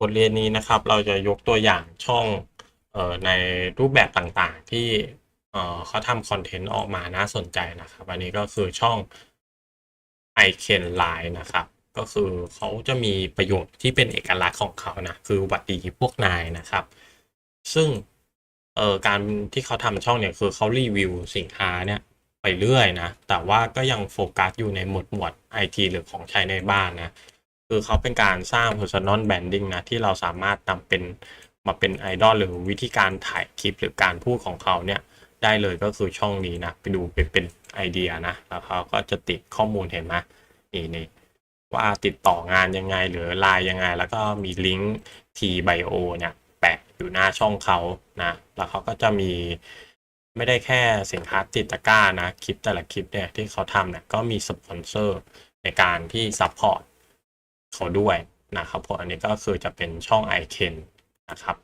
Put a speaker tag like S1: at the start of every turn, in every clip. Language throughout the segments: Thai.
S1: บทเรียนนี้นะครับ เราจะยกตัวอย่างช่องออในรูปแบบต่างๆ ที่เขาทำคอนเทนต์ออกมาน่าสนใจนะครับ อันนี้ก็คือช่อง i c a n Line นะครับ ก็คือเขาจะมีประโยชน์ที่เป็นเอกลักษณ์ของเขานะคือวัดดีพวกนายนะครับ ซึ่งเออการที่เขาทำช่องเนี่ยคือเขารีวิวสินค้าเนี่ยไปเรื่อยนะ แต่ว่าก็ยังโฟกัสอยู่ในหมวดหมวดไอทีหรือของใช้ในบ้านนะ คือเขาเป็นการสร้าง personal branding นะ ที่เราสามารถนำเป็นมาเป็นไอดอลหรือวิธีการถ่ายคลิปหรือการพูดของเขาเนี่ย ได้เลยก็คือช่องนี้นะ ไปดูเป็นเป็นไอเดียนะ แล้วเขาก็จะติดข้อมูลเห็นไหมนี่นี่ว่าติดต่องานยังไงหรือไลน์ยังไง แล้วก็มีลิงก์ T bio เนี่ย แปะอยู่หน้าช่องเขานะ แล้วเขาก็จะมีไม่ได้แค่สินค้าติดตะกร้านะ คลิปแต่ละคลิปเนี่ยที่เขาทำเนี่ยก็มีสปอนเซอร์ในการที่ซัพพอร์ต เขาด้วยนะครับผมอันนี้ก็คือจะเป็นช่อง i c a n นะครับ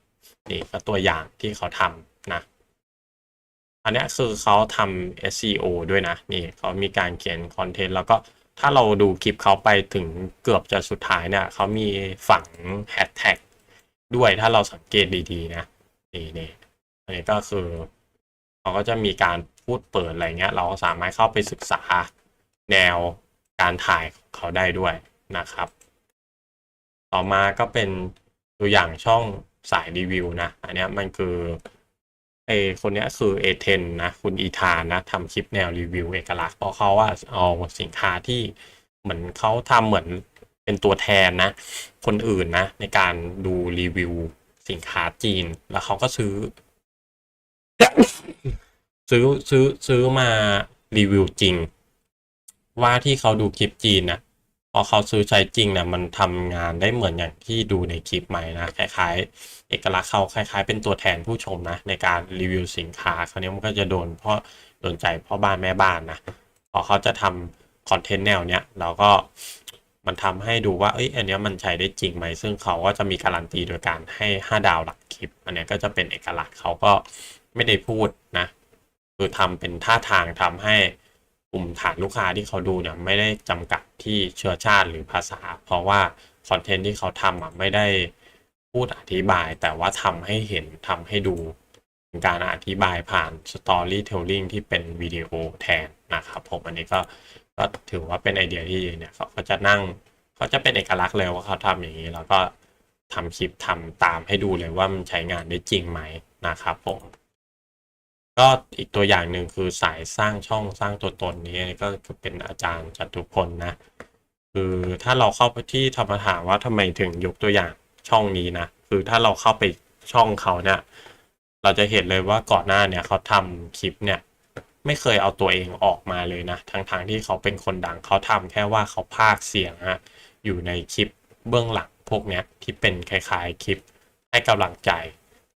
S1: นี่ก็ตัวอย่างที่เขาทำนะ อันนี้คือเขาทำ SEO ด้วยนะนี่เขามีการเขียนคอนเทนต์แล้วก็ถ้าเราดูคลิปเขาไปถึงเกือบจะสุดท้ายเนี่ยเขามีฝังแฮชแท็กด้วยถ้าเราสังเกตดีๆนะนี่นี่อันนี้ก็คือเขาก็จะมีการพูดเปิดอะไรเงี้ย เราก็สามารถเข้าไปศึกษาแนวการถ่ายของเขาได้ด้วยนะครับ ต่อมาก็เป็นตัวอย่างช่องสายรีวิวนะ อันนี้มันคือไอคนนี้คือเอเทนนะ คุณอีธานนะทำคลิปแนวรีวิวเอกลักษณ์เพราะเขาว่าเอาสินค้าที่เหมือนเขาทำเหมือนเป็นตัวแทนนะ คนอื่นนะ ในการดูรีวิวสินค้าจีน แล้วเขาก็ซื้อ ซื้อซื้อซื้อมารีวิวจริง ว่าที่เขาดูคลิปจีนนะ พอเขาซื้อใช้จริงเนะมันทำงานได้เหมือนอย่างที่ดูในคลิปใหม่นะคล้ายๆ เอกลักษณ์เขาคล้ายๆ เป็นตัวแทนผู้ชมนะในการรีวิวสินค้าคราวนี้มันก็จะโดนเพราะโดนใจพ่อบ้านแม่บ้านนะพอเขาจะทำคอนเทนต์แนวเนี้ยเราก็มันทำให้ดูว่าเอ้ยอันเนี้ยมันใช้ได้จริงไหม ซึ่งเขาก็จะมีการันตีโดยการให้ 5 ดาวหลักคลิป อันเนี้ยก็จะเป็นเอกลักษณ์เขาก็ไม่ได้พูดนะ คือทำเป็นท่าทางทำให้ กลุ่มฐานลูกค้าที่เขาดูเนี่ยไม่ได้จำกัดที่เชื้อชาติหรือภาษา เพราะว่าคอนเทนต์ที่เขาทำอะไม่ได้พูดอธิบาย แต่ว่าทำให้เห็นทำให้ดูการอธิบายผ่าน Storytelling ที่เป็นวิดีโอแทนนะครับผมอันนี้ก็ก็ถือว่าเป็นไอเดียที่ดีเนี่ยเขาก็จะนั่งเขาจะเป็นเอกลักษณ์เลยว่าเขาทำอย่างนี้ แล้วก็ทำคลิปทำตามให้ดูเลยว่ามันใช้งานได้จริงไหมนะครับผม ก็อีกตัวอย่างหนึ่งคือสายสร้างช่องสร้างตัวตนนี้ก็เป็นอาจารย์จตุพลนะ คือถ้าเราเข้าไปที่ธรรมถามว่าทำไมถึงยกตัวอย่างช่องนี้นะคือถ้าเราเข้าไปช่องเขาเนี่ย เราจะเห็นเลยว่าก่อนหน้าเนี่ยเขาทำคลิปเนี่ย ไม่เคยเอาตัวเองออกมาเลยนะทั้งๆทที่เขาเป็นคนดังเขาทำแค่ว่าเขาพากเสียงอะอยู่ในคลิปเบื้องหลังพวกเนี้ยที่เป็นคล้ายๆคลิปให้กำลังใจ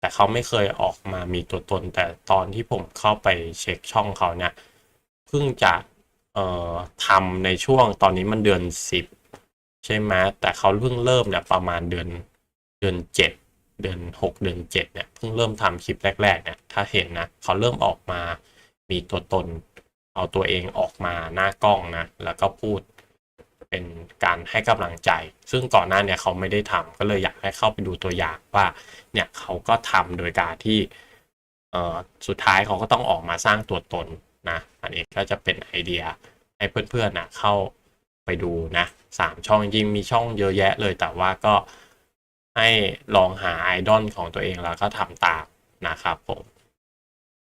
S1: แต่เขาไม่เคยออกมามีตัวตน แต่ตอนที่ผมเข้าไปเช็คช่องเขาเนี่ยเพิ่งจะเอ่อทำในช่วงตอนนี้มันเดือนสิบใช่ไหมแต่เขาเพิ่งเริ่มเนี่ยประมาณเดือนเดือนเจ็ดเดือนหกเดือนเจ็ดเนี่ยเพิ่งเริ่มทำคลิปแรกๆเนี่ยถ้าเห็นนะเขาเริ่มออกมามีตัวตน เอาตัวเองออกมาหน้ากล้องนะแล้วก็พูด เป็นการให้กำลังใจ ซึ่งก่อนหน้าเนี่ยเขาไม่ได้ทำก็เลยอยากให้เข้าไปดูตัวอย่างว่าเนี่ยเขาก็ทำโดยการที่เอ่อสุดท้ายเขาก็ต้องออกมาสร้างตัวตนนะอันนี้ก็จะเป็นไอเดียให้เพื่อนๆนะเข้าไปดูนะสามช่องจริงมีช่องเยอะแยะเลยแต่ว่าก็ให้ลองหาไอดอลของตัวเองแล้วก็ทำตามนะครับผม